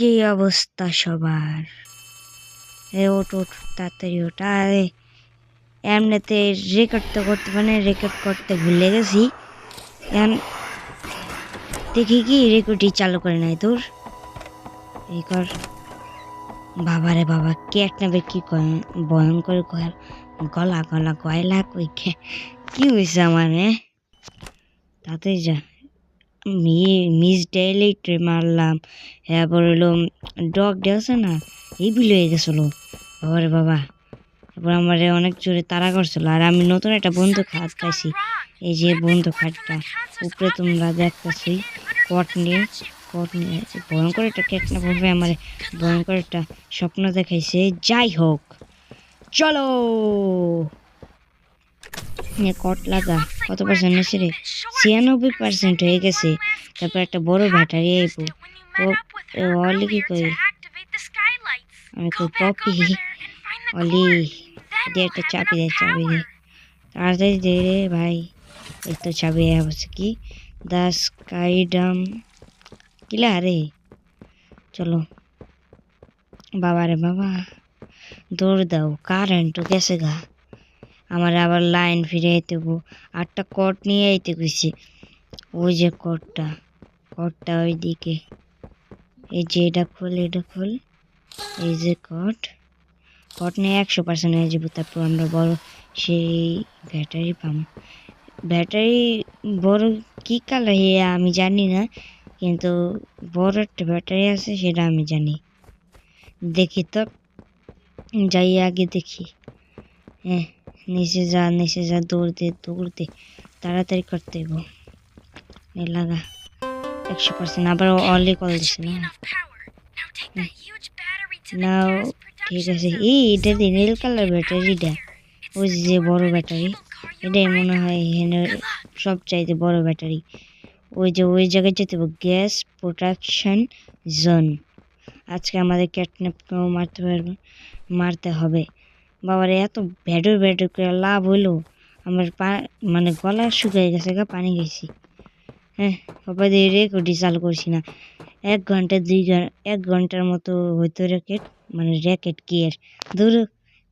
কি অবস্থা সবার? এ ওট ওট তাড়াতাড়ি ওটা এমনিতে রেকর্ড তো করতে মানে রেকর্ড করতে ভুলে গেছি। এখন দেখি কি রেকর্ডই চালু করে নাই তোর? এই কর। বাবা রে বাবা, কে এক নেবে কি ভয়ঙ্কর গলা গলা গলা, গয়লা কই কি হয়েছে আমার হ্যাঁ তাতে যা। মি, মিস ট্রে মারলাম। এরপর হলো, ডগ আছে না, এই বিল হয়ে গেছিল। বাবারে বাবা। এরপর আমার অনেক জোরে তাড়া করছিল, আর আমি নতুন একটা বন্ধু খাট পাইছি। এই যে বন্ধু খাটটা উপরে তোমরা দেখতেছি, কট নিয়ে কট নিয়ে ভয়ঙ্কর একটা কেক না বলবে আমার, ভয়ঙ্কর একটা স্বপ্ন দেখাইছে। যাই হোক, চলো! নিয়ে কট লাগা। কত পার্সেন্ট হয়েছে রে? ছিয়ানব্বই পার্সেন্ট হয়ে গেছে। তারপর একটা বড় ব্যাটারি আইব। অলি কি কই? আমি কই, পপি? অলি, দে একটা চাবি দেয় চাবি দে। তাড়াতাড়ি দে রে ভাই। এই তো চাবি অবশ্য কি? The sky Dam. কিলা রে? চলো। বাবা রে বাবা। দৌড় দাও কারেন্ট গেছে গা। আমার আবার লাইন ফিরে হব আটটা কট নিয়ে আইতে গেছি ওই যে কটটা কটটা ওই দিকে এই যে এটা খোল এটা খোল। এই যে কট কট নিয়ে একশো পার্সেন্ট হয়ে যাব, তারপর আমরা বড় সেই ব্যাটারি পাম। ব্যাটারি বড় কি কালার হে আমি জানি না, কিন্তু বড় একটা ব্যাটারি আছে সেটা আমি জানি। দেখি তো, যাই আগে দেখি। হ্যাঁ। নিচে যা নিচে যা, দৌড় দে দৌড় দে, তাড়াতাড়ি করতে এই লাগা, একশো পার্সেন্ট আবার অলি কল দিছে না। নাও, ঠিক আছে। এই, এটা দিয়ে নীল কালার ব্যাটারিটা ওই যে বড় ব্যাটারি এটাই মনে হয় এখানে সব চাইতে বড় ব্যাটারি ওই যে, ওই জায়গায় যেতে গ্যাস প্রোটেকশন জোন আজকে আমাদের ক্যাটনেপকেও মারতে পারবে, মারতে হবে। বাবারে এত ভেডর ভেডর করে লাভ হইল। আমার পা মানে গলা শুকিয়ে গেছে গা, পানি গেছি হ্যাঁ বাবা দিয়ে রেকর্ডই চালু করছি না। এক ঘণ্টা, দুই ঘণ্টা এক ঘণ্টার মতো হয়তো র্যাকেট মানে র্যাকেট কি এর ধর,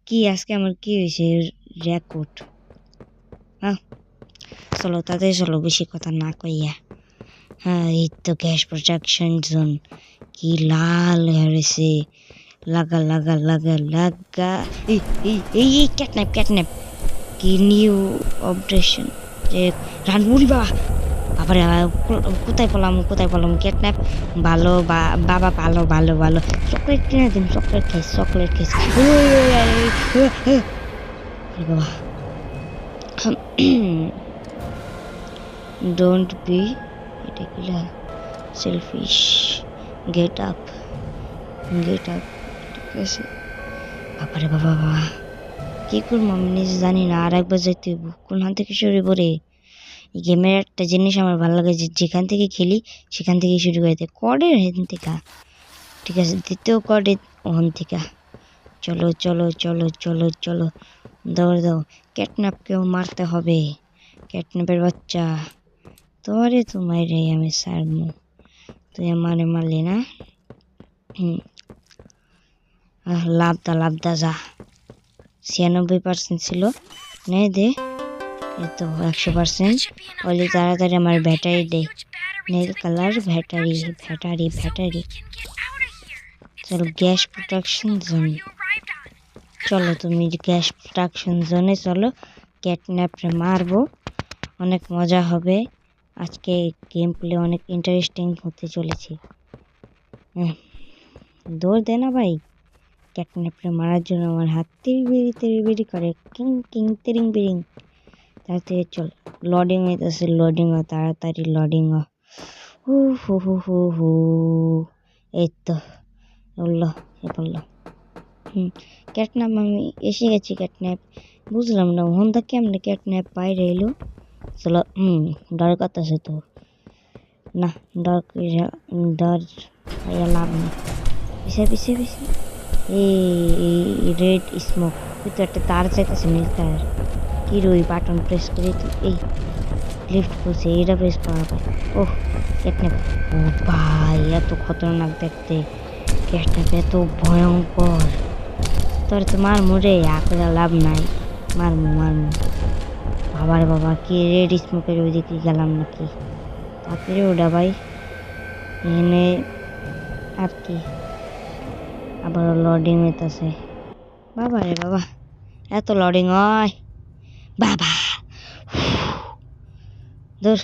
কি আজকে আমার কি হয়েছে রেকর্ড হ্যাঁ চলো, তাদের চলো, বেশি কথা না কইয়া। হ্যাঁ এই তো গ্যাস প্রোটেকশন জোন কি লাল হয়েছে লাগা লাগা লাগা লাগা এই এই এই ক্যাটন্যাপ ক্যাটন্যাপ কি নিউ অপারেশন যে রানমুড়ি বাবা বাবারে কোথায় পেলাম কোথায় পেলাম ক্যাটন্যাপ ভালো বাবা ভালো ভালো ভালো চকলেট কিনে দিন চকলেট খাইছি চকলেট খাইছি বাবা ডোন্ট বি এটা কিলা selfish get up get up আছে বাবারে বাবা বাবা। কি করব আমি নিজে জানি না, আর একবার যেতে হইব। কোন হাত থেকে শুরু করে এই গেমের একটা জিনিস আমার ভালো লাগে যে, যেখান থেকে খেলি, সেখান থেকে শুরু করে দেয়। কডের হেন থেকে। ঠিক আছে, দ্বিতীয় কডে ওখান থেকে। চলো চলো চলো চলো চলো। দৌড় দাও। ক্যাটনাপকেও মারতে হবে। ক্যাটনাপের বাচ্চা। তোরে তো মাইরে আমি সারমু তুই আমারে মারলি না? হুম। আহ, লাভ দা লাভ দা যা। ছিয়ানব্বই পার্সেন্ট ছিল। নে দে। তো একশো পার্সেন্ট বলি তাড়াতাড়ি আমার ব্যাটারি দে। নীল কালার ব্যাটারি ব্যাটারি ব্যাটারি। চলো গ্যাস প্রোটেকশন জোন। চলো তুমি গ্যাস প্রোটেকশন জোনে চলো। ক্যাটন্যাপরে মারবো। অনেক মজা হবে। আজকে গেম প্লে অনেক ইন্টারেস্টিং হতে চলেছে। দৌড় দে না ভাই। ক্যাটন্যাপরে মারার জন্য আমার হাত তিরি বিড়ি তিরি বিড়ি করে, কিং কিং তিরিং বিরিং তাড়াতাড়ি চল, লোডিং হইতেছে লোডিং হ তাড়াতাড়ি লোডিং হ, হু হু হু হু, এই তো বলল এ বলল হুম ক্যাটন্যাপ আমি এসে গেছি ক্যাটন্যাপ বুঝলাম না, হন্দা কেমনে ক্যাটন্যাপ বাইরে এলো? চলো, হুম, ডর করতেছে তো। না, ডর ডর লাভ নেই। পিছে পিছে পিছে। এই রেড স্মোক তুই তো একটা তার চাইতেছে, নীল তার। কি রই বাটন প্রেস করে এই লিফট করছে এটা প্রেস করা যায় ওহ ক্যাটন্যাপ ও ভাই, এত খতরনাক দেখতে। ক্যাটনাপ এত ভয়ঙ্কর। তোর তো মার মুরে আঁকড়া লাভ নাই। মারমু মারমু। বাবার বাবা, কি রেড স্মোকের ওইদিকে গেলাম নাকি? তারপরে ওটা ভাই। এখানে আর কি? আবার লডিং হইতেছে। বাবা রে বাবা এত লডিং হয়। বাবা ধর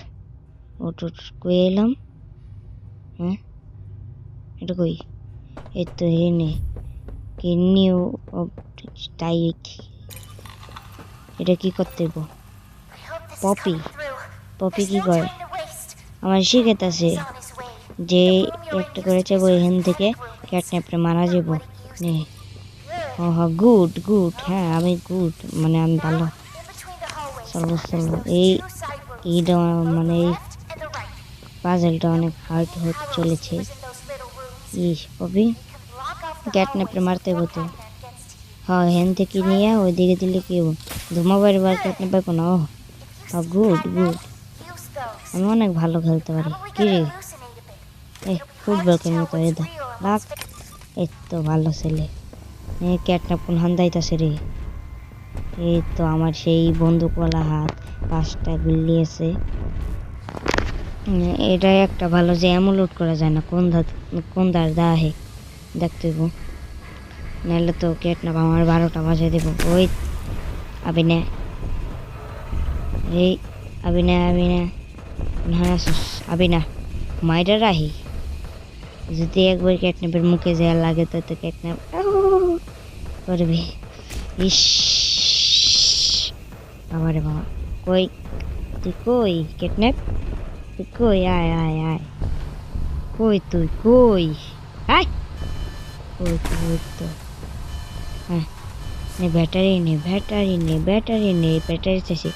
ওট কই এলাম? হ্যাঁ? এটা কই? এই তো এনে কি নিউ টাইক এটা কি করতে পপি পপি কি করে? করে আমার শিখেতেছে যে একটা করেছে চাইব এখান থেকে ক্যাটন্যাপটা মারা যাব। ও হ, গুড গুড হ্যাঁ আমি গুড মানে আমি ভালো। চলো চলো এই এইটা মানে এই পাজেলটা অনেক হার্ড হতে চলেছে। ইস পপি ক্যাটন্যাপটা মারতে হব তো। হ্যাঁ হেন থেকে নিয়ে ওইদিকে দিলে কি হব? ধুমা বাড়ি বার ক্যাটন্যাপ পাইবো না, ও গুড গুড। আমি অনেক ভালো খেলতে পারি। কি রে? এই ফুটবল কেন এ দা। রাখ এই তো ভালো ছেলে। এই ক্যাটনা কোন হান্দাইতেছে রে? এই তো আমার সেই বন্দুকওয়ালা হাত পাঁচটা গুলি আছে উম, এটাই একটা ভালো যে এমন লোড করা যায় না। কোন ধার কোন ধার দা হে দেখতে গো নাহলে তো ক্যাটনাপ আমার বারোটা বাজে দেবো। ওই আবি না এই আবি না আবি না না আবি না মাইরা রাহি যদি একবার ক্যাটনাপের মুখে যা লাগে তো তো ক্যাটনাপ করবে। ইস। বাবারে বাবা। কই? তুই কই ক্যাটনাপ তুই কই? আয় আয় আয়। কই তুই? কই? আয়। কই তুই তো? হ্যাঁ নে ব্যাটারি নে ব্যাটারি নে ব্যাটারি নে, ব্যাটারি চাইছে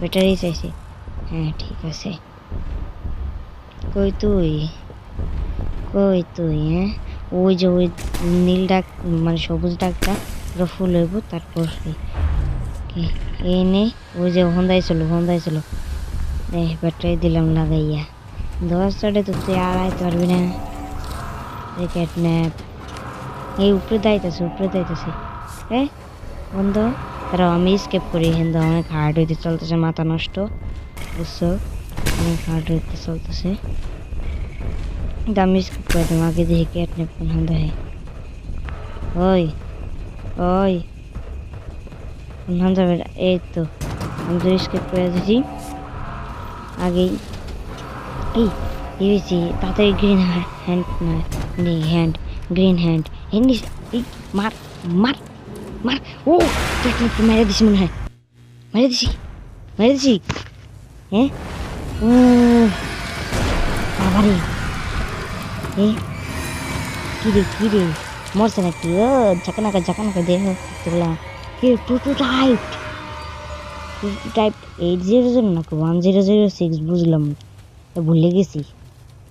ব্যাটারি চাইছে। হ্যাঁ ঠিক আছে। কই তুই? কই তুই হ্যাঁ ওই যে ওই নীল ডাক মানে সবুজ ডাকটা পুরো ফুল হইব, তারপর কি- এনে ওই যে হন্দাই ছিল হন্দাই ছিল এই ব্যাটারি দিলাম লাগাইয়া। দশ চড়ে তো তুই আর আইতে পারবি না। এই ক্যাটন্যাপ এই উপরে দাইতেছে উপরে দাইতেছে এ, বন্ধ। তারা আমি স্কেপ করি হিন্দু অনেক হার্ড হইতে চলতেছে, মাথা নষ্ট। বুঝছ? অনেক হার্ড হইতে চলতেছে। কিন্তু আমি স্কিপ করে দিলাম আগে দেখি ক্যাটনেপ কোন হান্দা হে ওই ওই কোন হান্দা বেটা এই তো আমি তো স্কিপ করে দিছি আগেই এই এই বেশি তাড়াতাড়ি গ্রিন হ্যান্ড না নেই হ্যান্ড গ্রিন হ্যান্ড হিন্দি এই মার মার মার ও ক্যাটনেপ মেরে দিছি মনে হয় মেরে দিছি মেরে দিছি হ্যাঁ ও বাবারে এ কি রে কি রে? মরছে নাকি? ও, ঝাঁকানাকা ঝাঁকানাকা দেহ তোলা কি two two tight two two type eight zero zero নাকি ওয়ান জিরো জিরো সিক্স বুঝলাম। ভুলে গেছি।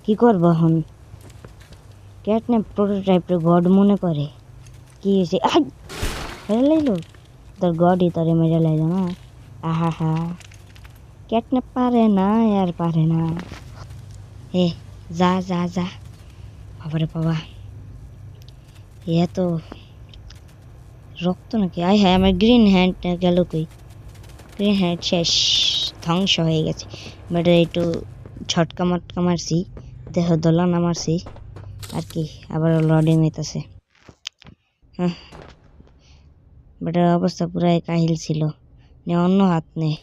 কি করব এখন? ক্যাটনে প্রোটোটাইপটা গড মনে করে। কি হয়েছে? মেরে লাইলো? তোর গডই তোরে মেরে লাইলো না? আহা, হা। ক্যাটনে পারে না, আর পারে না। এ, যা যা যা। বাবারে বাবা এ তো রক্ত নাকি? আয় হ্যাঁ আমার গ্রিন হ্যান্ডটা গেল কই? গ্রিন হ্যান্ড শেষ, ধ্বংস হয়ে গেছে। বাট একটু ছটকা মটকা মারছি, দেহ দোলনা মারছি আর কি আবার লডিং হইতেছে। হ্যাঁ। বাটের অবস্থা পুরাই কাহিল ছিল। নে, অন্য হাত নে।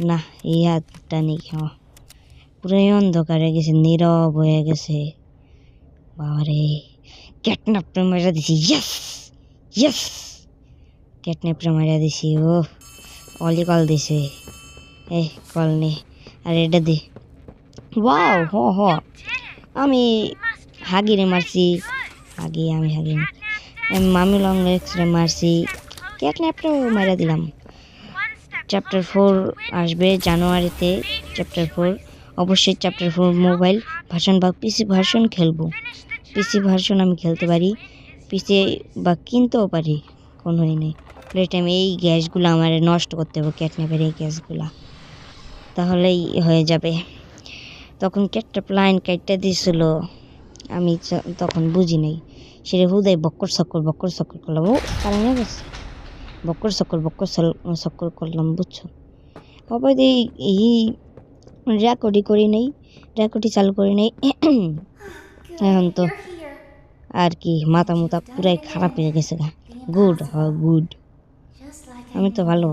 না, এই হাতটা নেই খাওয়া। পুরাই অন্ধকারে গেছে, নীরব হয়ে গেছে। বাবারে ক্যাটনাপটা মেরে দিছি ইয়েস ইয়েস ক্যাটনাপটা মেরে দিছি ও অলি কল দিছে এ কল নে, আর এটা দে, ওয়াও, হ হ, আমি হাগিরে মারছি, হাগি, আমি হাগি মামি লং লেক্সরে মারছি ক্যাটনাপটাও মেরে দিলাম চ্যাপ্টার ফোর আসবে জানুয়ারিতে চ্যাপ্টার ফোর অবশ্যই চ্যাপ্টার ফোর মোবাইল ভার্সন বা পিসি ভার্সন খেলব। পিসি ভার্সন আমি খেলতে পারি পিসি বা কিনতেও পারি, কোনোই নেই। প্লে টাইম এই গ্যাসগুলো আমার নষ্ট করতে হবে ক্যাটনেপের এই গ্যাসগুলা। তাহলেই হয়ে যাবে। তখন ক্যাটটা প্লাইন কাইটটা দিয়েছিল আমি তখন বুঝি নাই। সেটা হুদায় বক্কর সক্কর বক্কর সক্কর করলাম। ও কারণ গেছে। বক্কর সক্কর বক্কর সক্কর করলাম, বুঝছ? বাবা এই রেকর্ডই করি নেই রেকর্ডই চালু করি নেই। এখন তো আর কি, মাথা মুতা পুরাই খারাপ হয়ে গেছে গা। গুড হ্যাঁ গুড আমি তো ভালো।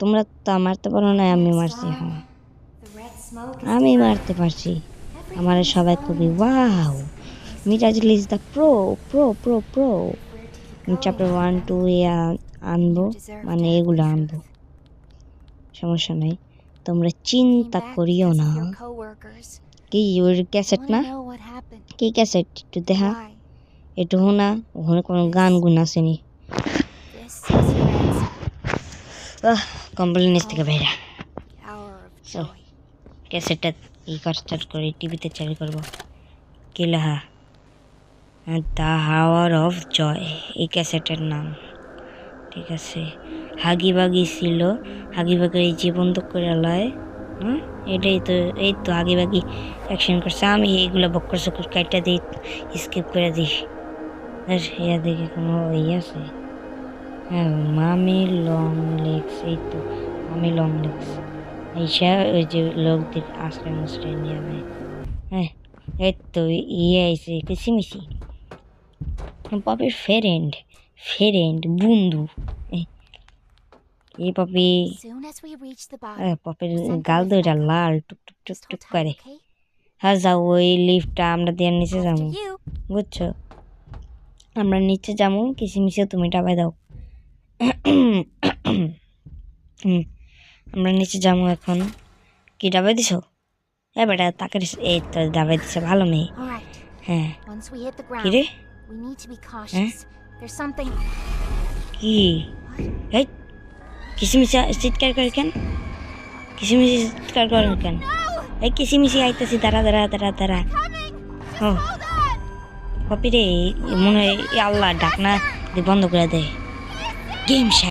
তোমরা তো মারতে পারো না, আমি মারছি হ্যাঁ। আমি মারতে পারছি। আমার সবাই খুবই wow Mirajul is the pro pro pro pro chapter one two এ আনব মানে এগুলো আনব। সমস্যা নাই। তোমরা চিন্তা করিও না। কি ওর ক্যাসেট না? কি ক্যাসেট একটু দেখা। একটু না ওখানে কোনো গান গুন আসেনি। কম্বলের নিচ থেকে চল ক্যাসেটটা ই কর স্টার্ট করে টিভিতে চালু করব। কি লেখা? দ্য হাওয়ার অফ জয় এই ক্যাসেটের নাম। ঠিক আছে। হাগি বাগি ছিল হাগি বাগি এই জীবন তো করে লয়। হুম? এটাই তো, এই তো হাগি বাগি অ্যাকশন করছে। আমি এইগুলো বক্কর চক্কর কাইটা দিই স্কিপ করে দিই। আর ইয়া দেখে কোনো ইয়ে আছে? হ্যাঁ মামি লং লেগস এই তো, মামি লং লেগস এইসা ওই যে লোকদের আশ্রয় মুশ্রয় নিয়ে হ্যাঁ এই তো ইয়ে আইসে কিসিমিসি। পাপির ফ্রেন্ড ফ্রেন্ড বন্ধু। এই পপি পপির গাল দিয়ে যা লাল টুক টুক টুক করে। হ্যাঁ যাও ওই লিফটটা আমরা দিয়ে নিচে যাব। বুঝছ? আমরা নিচে যাব কিসিমিসে তুমি টাবাই দাও। আমরা নিচে যাব এখন। কি ডাবাই দিছ? হ্যাঁ বেটা তাকে এই তো ডাবাই দিছে ভালো মেয়ে। হ্যাঁ। কি রে? কিসিমিসি চিৎকার করে কেন? কিসিমিসি চিৎকার করেন কেন? এই কিসিমিসি আইতেছি, দাঁড়া দাঁড়া দাঁড়া দাঁড়া। ও কপি রে, মনে হয় আল্লাহ ডাকনা বন্ধ করে দেয়। গেম